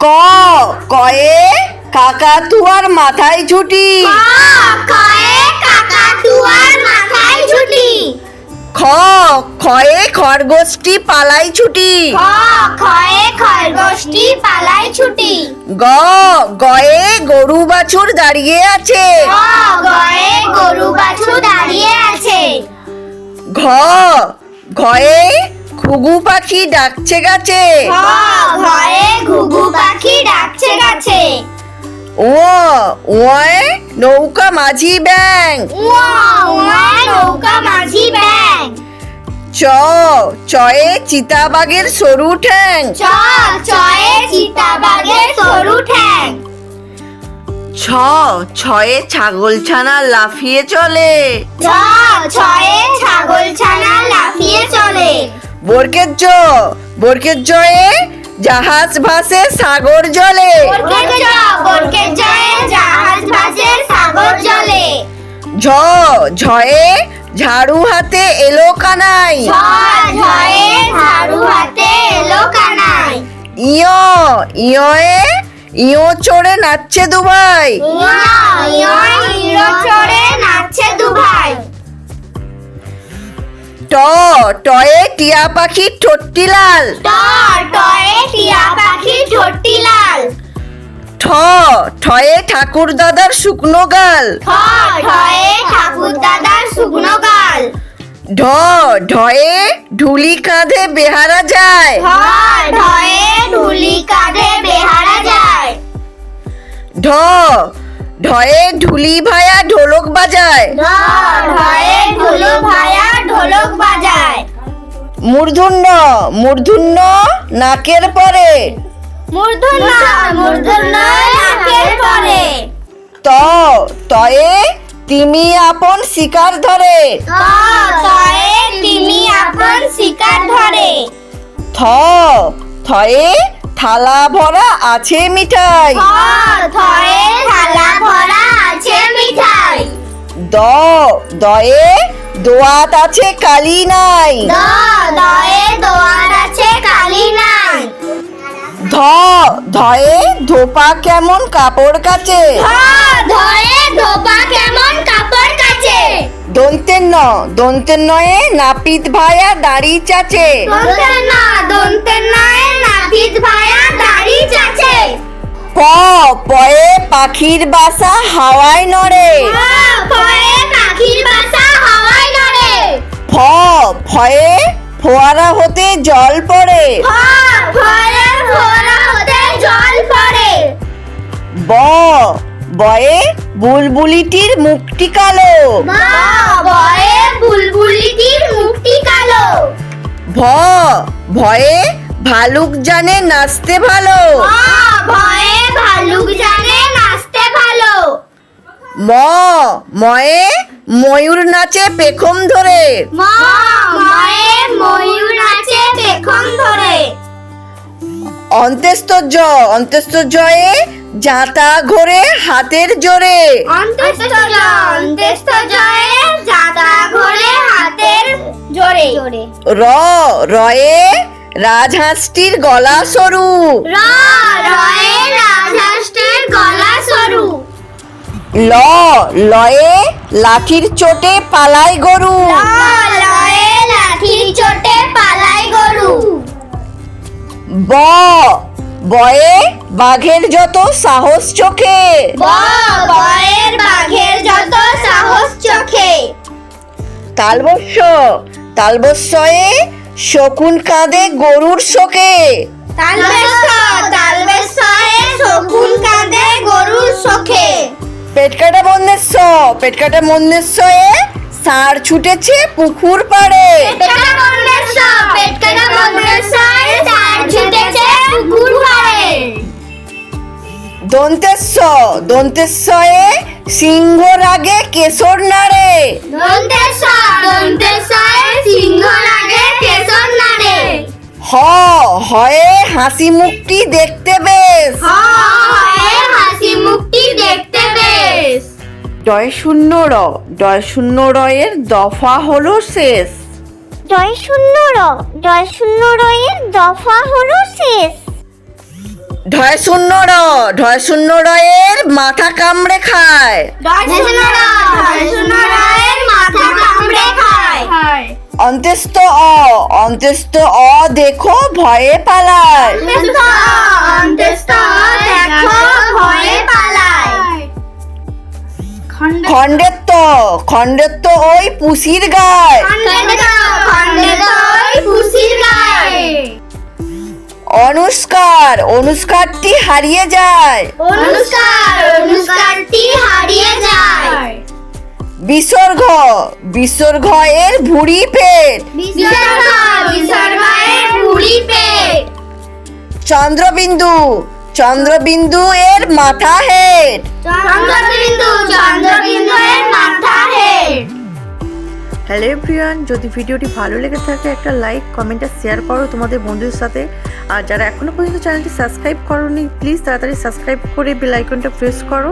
ক কয়ে কাকাতুয়ার মাথায় ছুটি কয়ে কাকাতুয়ার মাথায় ছুটি খ খয়ে খরগোশটি পালাই ছুটি। খ খয়ে খরগোশটি পালায় ছুটি। গ গয়ে গরু বাছুর দাঁড়িয়ে আছে। গ গয়ে গরু বাছুর দাঁড়িয়ে আছে। ঘ ঘয়ে ঘুঘু পাখি ডাকছে গাছে। ঘ ঘয়ে ঘুঘু পাখি ডাকছে গাছে। ও ওয়ে নৌকা মাঝি ব্যাং নৌকা মাঝি ব্যাং চ চয়ে চিতাবাগের সরু ঠ্যাং। চ চয়ে চিতাবাঘের সরু ঠ্যাং। ছ ছয়ে ছাগলছানা লাফিয়ে চলে। ছ ছয়ে ছাগল ছানা লাফিয়ে চলে। বরকের জ বরকের জয়ে জাহাজ ভাসে সাগর জলে। বরকে জয়ে জাহাজ ভাসে সাগর জলে। ঝ ঝয়ে ঝাড়ু হাতে এলো কানাই। ঝ ঝয়ে ঝাড়ু হাতে এলো কানাই। ইয় ইয়ে ইয় চড়ে নাচছে দুবাই। ইয়া ইয়া টয়ে টিয়া পাখির ঠোঁটটি লাল। টয়ে টিয়া পাখি ঠোঁটটি লাল। ঠ ঠয়ে ঠাকুর দাদার শুকনো গাল। ঠয়ে ঠাকুর দাদার শুকনো গাল। ঢ ঢয়ে ঢুলি কাঁধে বেহারা যায়। ঢ ঢয়ে ঢুলি কাঁধে বেহারা যায়। ঢ ঢয়ে ঢুলি ভায়া ঢোলক বাজায়। ঢয়ে ভায়া ঢোলক বাজায় মূর্ধন্য মূর্ধন্য নাকের পরে। মূর্ধন্য মূর্ধন্য নাকের পরে। ত তয়ে তিমি আপন শিকার ধরে। ত তয়ে তিমি আপন শিকার ধরে। থ থয়ে থালা ভরা আছে মিঠাই। থ থয়ে থালা ভরা আছে মিঠাই। দ দয়ে দোয়াত আছে কালি নাই। দয়ে দোয়ার আছে কালি নাই। ধ ধয়ে ধোপা কেমন কাপড় কাচে। ধ ধয়ে ধোপা কেমন কাপড় কাচে। দন্তের ন দন্তের নয়ে নাপিত ভায়া দাড়ি চাচে। দন্তের না দন্তের নয় নাপিত ভায়া দাড়ি চাচে। প পয়ে পাখির বাসা হাওয়ায় নড়ে। পয়ে ফয়ে ফোয়ারা হতে জল পড়ে। ফ ফয়ে হতে জল পড়ে ব বয়ে বুলবুলিটির মুখটি কালো। ব বুলবুলিটির মুখটি কালো। ভ ভয়ে ভালুক জানে নাচতে ভালো। ভয়ে ভালুক জানে ম ময়ে ময়ূর নাচে পেখম ধরে। ম ময়ে ময়ূর নাচে পেখম ধরে। জ জয়ে জাঁতা ঘোরে হাতের জোরে। অন্তেস্ত জয় অন্তেস্ত জয়ে জাতা ঘোরে হাতের জোরে জোরে। র রয়ে রাজহাঁসটির গলা সরু। র রয়ে রাজহাঁসটির গলা সরু। ল লয়ে লাঠির চোটে পালায় গরু। লয়ে লাঠির চোটে পালাই গরু। ব বয়ে বাঘের যত সাহস চোখে। ব বয়ের বাঘের যত সাহস চোখে। তালবস্য তালবস্যয়ে শকুন কাঁদে গরুর শোকে। তালবেশ তালবেশয়ে শকুন কাঁদে গরুর শোকে। পেটকাটা বন্দেশ্ব পেটকাটা পেটকাটা বন্দেশয়ে তার ছুটেছে পুকুর পাড়ে। দন্তেশ্ব দন্তেশ্বয়ে সিংহ রাগে কেশর নাড়ে। সিংহ কেশর হ হয়ে হাসি মুখটি দেখতে বেশ। ডয় শূন্য র ডয় শূন্য রয়ের দফা হলো শেষ। জয় শূন্য র জয় শূন্য র এর দফা হলো শেষ। ঢয় শূন্য র ঢয় শূন্য রয়ের মাথা কামড়ে খায়। রায়ের মাথা কামড়ে খায়। অন্ত্যেষ্ট অ অন্ত্যেষ্ট অ দেখো ভয়ে পালায়। অন্ত্যেষ্ট অন্ত্যেষ্ট দেখো ভয়ে পালায়। খণ্ডের তো খণ্ডের তো ওই পুষির গায়। অনুষ্কার অনুষ্কারটি হারিয়ে যায়। অনুষ্কার অনুষ্কারটি হারিয়ে যায়। বিসর্গ বিসর্গ এর ভুড়ি পেট। বিসর্গ বিসর্গের বুড়ি পেট। চন্দ্রবিন্দু চন্দ্রবিন্দু এর মাথা হেড। চন্দ্রবিন্দু চন্দ্রবিন্দু এর মাথা হেড। হ্যালো এভরিওয়ান যদি ভিডিওটি ভালো লেগে থাকে একটা লাইক কমেন্ট আর শেয়ার করো তোমাদের বন্ধুদের সাথে। আর যারা এখনও পর্যন্ত চ্যানেলটি সাবস্ক্রাইব করোনি প্লিজ তাড়াতাড়ি সাবস্ক্রাইব করে বেল আইকনটা প্রেস করো।